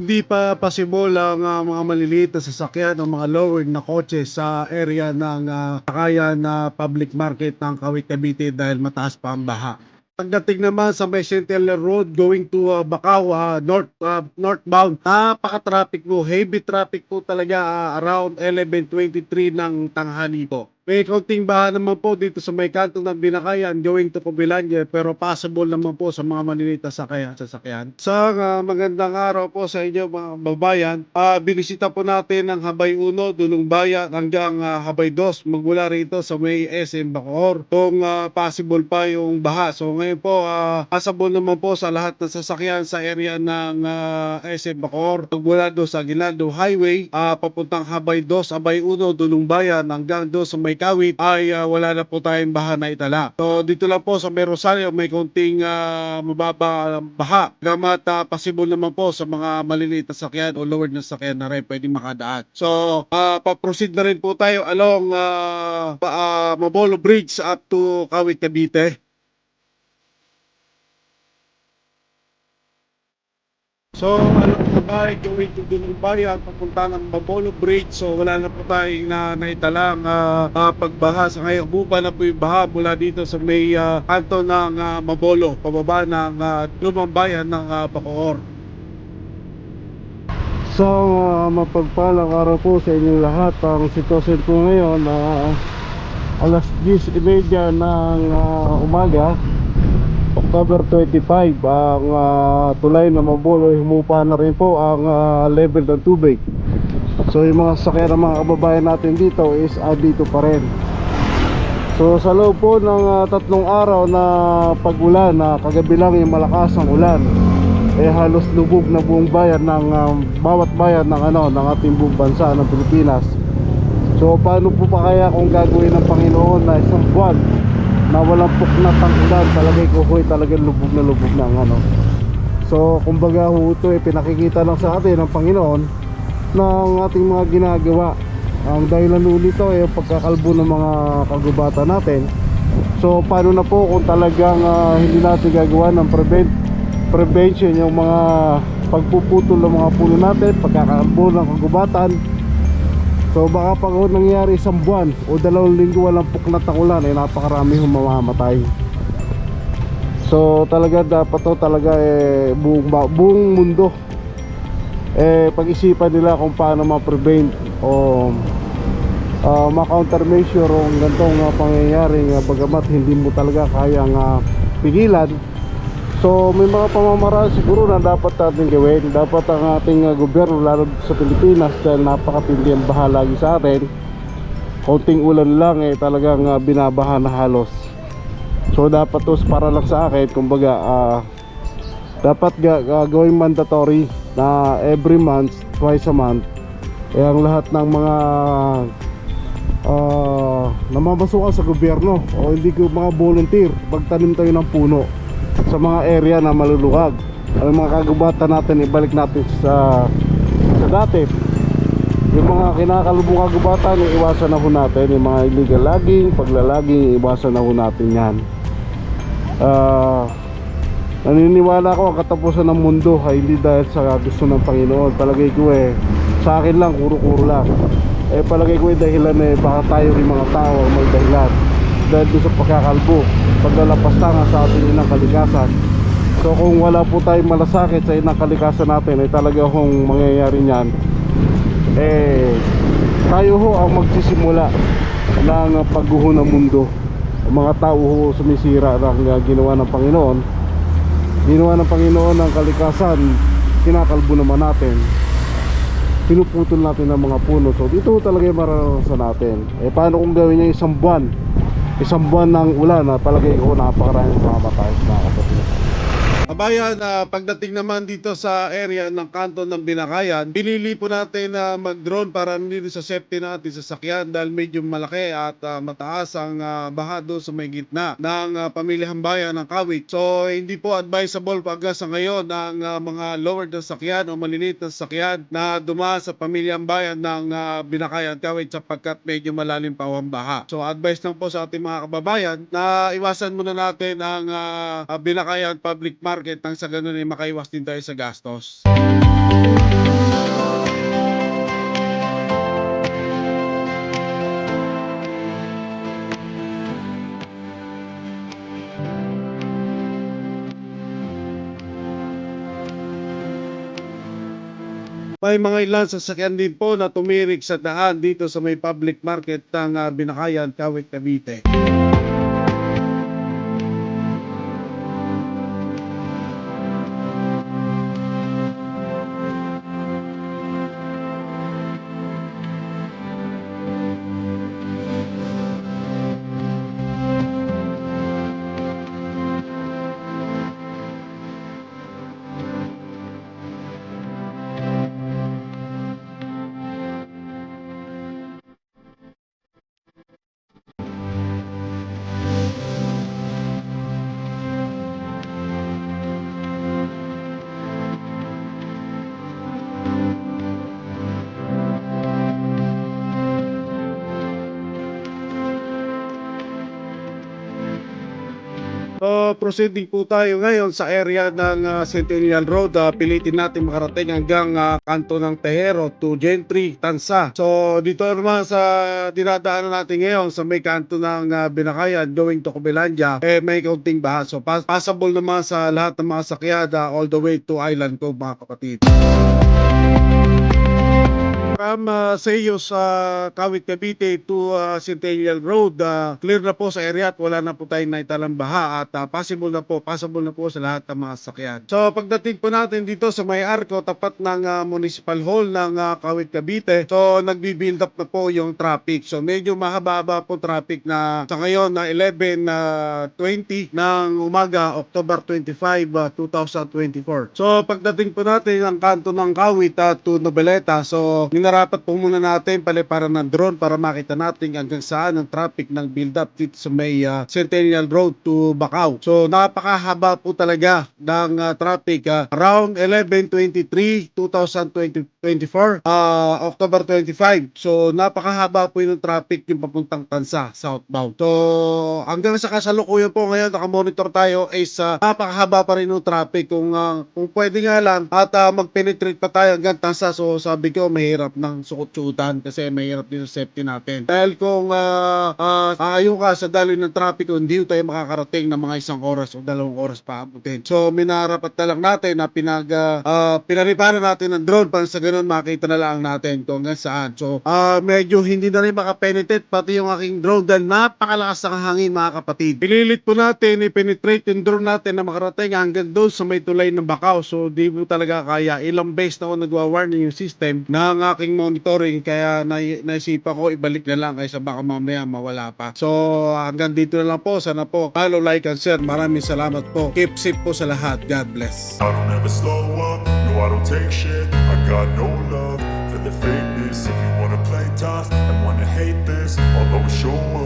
Hindi pa possible ang ah, mga maliliit na sasakyan o mga lowered na kotse sa area ng uh, na public market ng Kawit Cavite dahil mataas pa ang baha. Pagdating naman sa May Centennial Road going to uh, Bacau, ah, north, ah, northbound, napaka-traffic po, heavy traffic po talaga ah, around 11.23 ng tanghali po. May kaunting baha naman po dito sa may kanto ng Binakayan going to Pobilanya pero possible naman po sa mga maliliit na sakaya, sasakyan. Sa ah, magandang araw po sa inyo mga babayan, ah binisita po natin ang Habay 1, Dulong Bayan hanggang ah, Habay 2 magmula rito sa may SM Bacoor kung ah, possible pa yung baha. So ngayon po, uh, possible naman po sa lahat ng sasakyan sa area ng ah, SM Bacoor magmula doon sa Ginaldo Highway ah, papuntang Habay 2, Habay 1, Dulong Bayan hanggang doon sa may Kawit ay ah, wala na po tayong baha na itala. So dito lang po sa may Rosario may konting ah, mababa baha. Gamat ah, possible naman po sa mga maliliit na sakyan o lowered na sakyan na rin pwedeng makadaan. So ah, pa-proceed na rin po tayo along pa- ah, Mabolo Bridge up to Kawit Cavite. So, ano na ba, going to Dunong Bayan, papunta ng Babolo Bridge. So, wala na po tayong na, naitalang ah, ah, pagbaha. Sa ngayon, buba na po yung baha mula dito sa may ah, kanto ng ah, Mabolo, pababa ng ah, Lumang Bayan ng uh, Bacoor. So, uh, mapagpalang araw po sa inyong lahat. Ang sitwasyon po ngayon na alas 10.30 ng ah, umaga. October 25 ang ah, tulay na Mabolo humupa na rin po ang ah, level ng tubig. So yung mga sakyan ng mga kababayan natin dito is ah, dito pa rin. So sa loob po ng ah, tatlong araw na pagulan na kagabi lang yung malakas ang ulan eh halos lubog na buong bayan ng ah, bawat bayan ng ano ng ating buong bansa ng Pilipinas. So paano po pa kaya kung gagawin ng Panginoon na isang buwan na walang puknat ang ulan talagay ko hoy talagang lubog na lubog na ang ano. So kumbaga ho ito eh pinakikita lang sa atin ng Panginoon ng ating mga ginagawa. Ang dahilan nito ay ang pagkakalbo ng mga kagubatan natin. So paano na po kung talagang ah, hindi natin gagawa ng prevent prevention yung mga pagpuputol ng mga puno natin pagkakalbo ng kagubatan So baka pag nangyari isang buwan o dalawang linggo walang puknat ang ulan ay napakarami hong mamamatay. So talaga dapat to talaga eh buong, buong mundo eh pag-isipan nila kung paano ma-prevent o uh, ma-countermeasure ang gantong uh, pangyayari nga bagamat hindi mo talaga kayang uh, pigilan So may mga pamamaraan siguro na dapat natin gawin. Dapat ang ating uh, gobyerno lalo sa Pilipinas Dahil napakatindi ang baha lagi sa atin. Konting ulan lang eh talagang uh, binabaha na halos. So dapat to para lang sa akin. Kumbaga uh, Dapat ga gagawin mandatory Na every month, twice a month Eh ang lahat ng mga uh, Namamasukan sa gobyerno O hindi ko mga volunteer Pagtanim tayo ng puno sa mga area na maluluwag. Ang mga kagubatan natin ibalik natin sa sa dati. Yung mga kinakalubong kagubatan iwasan na ho natin. Yung mga illegal logging paglalaging iwasan na ho natin yan. Ah, naniniwala ko ang katapusan ng mundo ay hindi dahil sa gusto ng Panginoon. Palagay ko eh sa akin lang kuro-kuro lang. Eh palagay ko eh dahilan eh baka tayo rin mga tao may dahilan. Dahil doon sa pagkakalbo paglalapastangan sa ating inang kalikasan so kung wala po tayong malasakit sa inang kalikasan natin ay talaga hong mangyayari niyan. Eh tayo ho ang magsisimula ng pagguho ng mundo. Ang mga tao ho sumisira ng uh, ginawa ng Panginoon. Ginawa ng Panginoon ng kalikasan kinakalbo naman natin. Pinuputol natin ng mga puno. So dito talaga yung maranasan natin. Eh paano kung gawin niya isang buwan isang buwan ng ulan na palagay ko napakaraming mamamatay mga kapatid Kabayan, ah, pagdating naman dito sa area ng kanto ng Binakayan, pinili po natin na mag-drone para nandito sa safety natin sa sakyan dahil medyo malaki at ah, mataas ang ah, baha doon sa may gitna ng uh, pamilihang bayan ng Kawit. So, hindi po advisable pag sa ngayon ang ah, mga lower na sakyan o maliliit na sakyan na dumaan sa pamilyang bayan ng ah, Binakayan, Kawit sapagkat medyo malalim pa ang baha. So, advice lang po sa ating mga kababayan na iwasan muna natin ang ah, Binakayan Public Market market nang sa ganun ay makaiwas din tayo sa gastos. May mga ilan sasakyan din po na tumirik sa daan dito sa may public market ng uh, Binakayan, Kawit, Cavite. So, proceeding po tayo ngayon sa area ng ah, Centennial Road. Ah, pilitin natin makarating hanggang ah, kanto ng Tejero to Gentry, Tansa. So, dito naman sa dinadaanan natin ngayon sa may kanto ng ah, Binakayan going to Cobelandia, eh may kaunting baha. So, pas- passable naman sa lahat ng mga sakyada all the way to Island Cove mga kapatid. From uh, Seyos sa Kawit Cavite to uh, Centennial Road, uh, clear na po sa area at wala na po tayong naitalang baha at uh, possible na po, possible na po sa lahat ng mga sakyan. So pagdating po natin dito sa may arko, tapat ng uh, Municipal Hall ng uh, Kawit Cavite, so nagbi-build up na po yung traffic. So medyo mahaba po traffic na sa ngayon na 11 na 20 ng umaga, October 25, uh, 2024. So pagdating po natin ang kanto ng Kawit uh, to Noveleta, so ninarapat po muna natin paliparan ng drone para makita natin hanggang saan ang traffic ng build up dito sa may uh, Centennial Road to Bacau. So napakahaba po talaga ng uh, traffic uh, around 11:23 2024 uh, October 25. So napakahaba po yung traffic yung papuntang Tansa southbound. So hanggang sa kasalukuyan po ngayon nakamonitor tayo is uh, napakahaba pa rin yung traffic kung uh, kung pwede nga lang at uh, mag-penetrate pa tayo hanggang Tansa. So sabi ko mahirap ng sukot-sutan kasi mahirap din sa safety natin. Dahil kung uh, uh, aayon ka sa daloy ng traffic hindi tayo makakarating ng mga isang oras o dalawang oras pa. So minarapat na lang natin na pinag uh, uh, pinaripara natin ng drone para sa ganun makita na lang natin kung hanggang saan. So uh, medyo hindi na rin makapenetrate pati yung aking drone dahil napakalakas ng hangin mga kapatid. Pinilit po natin i-penetrate yung drone natin na makarating hanggang doon sa may tulay ng Bacau. So di po talaga kaya. Ilang beses na ako nagwa-warning yung system ng aking monitoring kaya na naisipan ko ibalik na lang kaysa baka mamaya mawala pa. So hanggang dito na lang po. Sana po follow, like, and share. Maraming salamat po. Keep safe po sa lahat. God bless. I don't ever slow up, no I don't take shit got no love for the fakeness. If you wanna play tough and wanna hate this I'll always show up